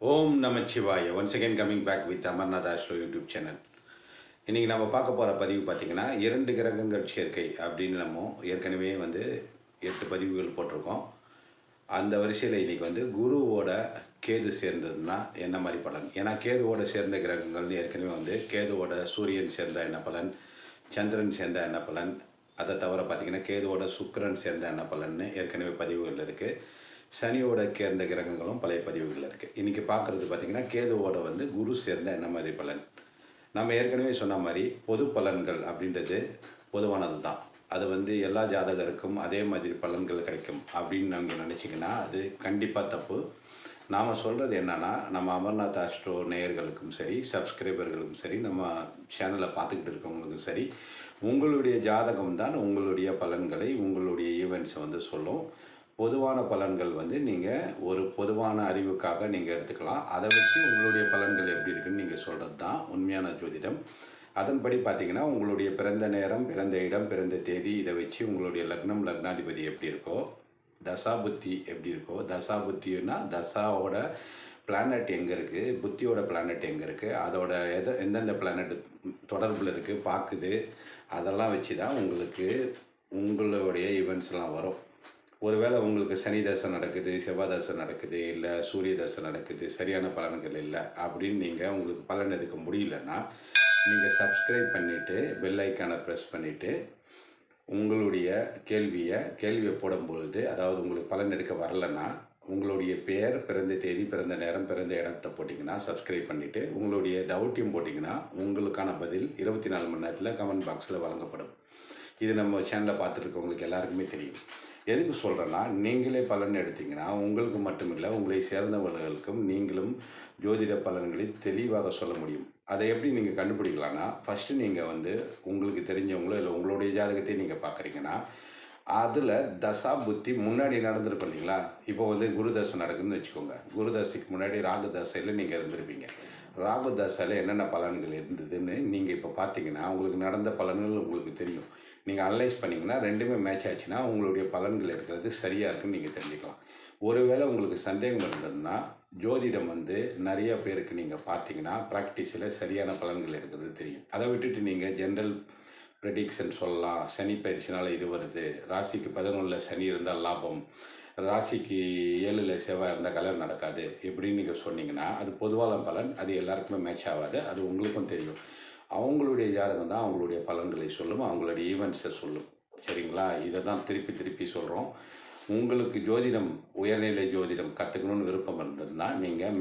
Om Namachivaya. Once again coming back with Amarnath astro YouTube channel இன்றைக்கி நம்ம பார்க்க போகிற பதிவு பார்த்திங்கன்னா இரண்டு கிரகங்கள் சேர்க்கை அப்படின்னு நம்ம ஏற்கனவே வந்து எட்டு பதிவுகள் போட்டிருக்கோம். அந்த வரிசையில் இன்றைக்கி வந்து குருவோட கேது சேர்ந்ததுன்னா என்ன மாதிரி பலன்? ஏன்னா கேதுவோட சேர்ந்த கிரகங்கள்னு ஏற்கனவே வந்து கேதுவோட சூரியன் சேர்ந்த என்ன பலன்? சந்திரன் சேர்ந்த என்ன பலன்? அதை தவிர பார்த்திங்கன்னா கேதுவோட சுக்கரன் சேர்ந்த என்ன பலன்னு ஏற்கனவே பதிவுகள் இருக்குது சனியோட சேர்ந்த கிரகங்களும் பழைய பதிவுகளில் இருக்குது இன்றைக்கி பார்க்குறது பார்த்திங்கன்னா கேதுவோட வந்து குரு சேர்ந்த என்ன மாதிரி பலன்? நம்ம ஏற்கனவே சொன்ன மாதிரி பொது பலன்கள் அப்படின்றது பொதுவானது தான் அது வந்து எல்லா ஜாதகருக்கும் அதே மாதிரி பலன்கள் கிடைக்கும் அப்படின்னு நீங்கள் நினச்சிங்கன்னா அது கண்டிப்பாக தப்பு. நாம் சொல்கிறது என்னென்னா நம்ம அமர்நாத் ஆஸ்ட்ரோ நேயர்களுக்கும் சரி சப்ஸ்கிரைபர்களுக்கும் சரி நம்ம சேனலை பார்த்துக்கிட்டு இருக்கவங்களுக்கும் சரி உங்களுடைய ஜாதகம் தான் உங்களுடைய பலன்களை உங்களுடைய ஈவெண்ட்ஸை வந்து சொல்லும். பொதுவான பலன்கள் வந்து நீங்கள் ஒரு பொதுவான அறிவுக்காக நீங்கள் எடுத்துக்கலாம். அதை வச்சு உங்களுடைய பலன்கள் எப்படி இருக்குன்னு நீங்கள் சொல்கிறது தான் உண்மையான ஜோதிடம். அதன்படி பார்த்தீங்கன்னா உங்களுடைய பிறந்த நேரம் பிறந்த இடம் பிறந்த தேதி இதை வச்சு உங்களுடைய லக்னம் லக்னாதிபதி எப்படி இருக்கோ தசா புத்தி எப்படி இருக்கோ தசா புத்தின்னா தசாவோட பிளானட் எங்கே இருக்குது புத்தியோட பிளானட் எங்கே இருக்குது அதோட எதை எந்தெந்த பிளானட் தொடர்பில் இருக்குது பார்க்குது அதெல்லாம் வச்சு தான் உங்களுக்கு உங்களுடைய ஈவெண்ட்ஸ்லாம் வரும். ஒருவேளை உங்களுக்கு சனி தசை நடக்குது செவ்வாய் தசை நடக்குது இல்லை சூரிய தசை நடக்குது சரியான பலன்கள் இல்லை அப்படின்னு நீங்கள் உங்களுக்கு பலன் எடுக்க முடியலன்னா நீங்கள் சப்ஸ்கிரைப் பண்ணிவிட்டு பெல் ஐக்கானை ப்ரெஸ் பண்ணிவிட்டு உங்களுடைய கேள்வியை கேள்வியை போடும்பொழுது அதாவது உங்களுக்கு பலன் எடுக்க வரலன்னா உங்களுடைய பெயர் பிறந்த தேதி பிறந்த நேரம் பிறந்த இடத்தை போட்டிங்கன்னா சப்ஸ்கிரைப் பண்ணிவிட்டு உங்களுடைய டவுட்டையும் போட்டிங்கன்னா உங்களுக்கான பதில் இருபத்தி நாலு மணி நேரத்தில் கமெண்ட் பாக்ஸில் வழங்கப்படும். இது நம்ம சேனலை பார்த்துருக்கவங்களுக்கு எல்லாருக்குமே தெரியும். எதுக்கு சொல்கிறேன்னா நீங்களே பலன் எடுத்தீங்கன்னா உங்களுக்கு மட்டுமில்லை உங்களை சேர்ந்தவர்களுக்கும் நீங்களும் ஜோதிட பலன்களை தெளிவாக சொல்ல முடியும். அதை எப்படி நீங்கள் கண்டுபிடிக்கலான்னா ஃபஸ்ட்டு நீங்கள் வந்து உங்களுக்கு தெரிஞ்சவங்களோ இல்லை உங்களுடைய ஜாதகத்தை நீங்கள் பார்க்குறீங்கன்னா அதில் தசா புத்தி முன்னாடி நடந்திருக்கும் இல்லைங்களா? இப்போ வந்து குரு தசை நடக்குதுன்னு வச்சுக்கோங்க. குரு தசைக்கு முன்னாடி ராகு தசையில் நீங்கள் இருந்திருப்பீங்க. ராகு தசையில் என்னென்ன பலன்கள் இருந்ததுன்னு நீங்கள் இப்போ பார்த்தீங்கன்னா உங்களுக்கு நடந்த பலன்கள் உங்களுக்கு தெரியும். நீங்கள் அனலைஸ் பண்ணிங்கன்னா ரெண்டுமே மேட்ச் ஆச்சுன்னா உங்களுடைய பலன்கள் இருக்கிறது சரியாக இருக்குன்னு நீங்கள் தெரிஞ்சுக்கலாம். ஒருவேளை உங்களுக்கு சந்தேகம் இருந்ததுன்னா ஜோதிடம் வந்து நிறைய பேருக்கு நீங்கள் பார்த்தீங்கன்னா ப்ராக்டிஸில் சரியான பலன்கள் எடுக்கிறது தெரியும். அதை விட்டுட்டு நீங்கள் ஜென்ரல் ப்ரெடிக்ஷன் சொல்லலாம். சனி பயிற்சினால் இது வருது. ராசிக்கு பதினொன்றில் சனி இருந்தால் லாபம். ராசிக்கு ஏழில் செவ்வாய் இருந்தால் கல்யாணம் நடக்காது. இப்படின்னு நீங்கள் சொன்னீங்கன்னா அது பொதுவான பலன். அது எல்லாருக்குமே மேட்ச் ஆகாது. அது உங்களுக்கும் தெரியும். அவங்களுடைய ஜாதகம் தான் அவங்களுடைய பலன்களை சொல்லும் அவங்களுடைய ஈவெண்ட்ஸை சொல்லும். சரிங்களா? இதை தான் திருப்பி திருப்பி சொல்கிறோம் உங்களுக்கு ஜோதிடம் உயர்நிலை ஜோதிடம் கற்றுக்கணும்னு விருப்பம் இருந்ததுன்னா நீங்கள்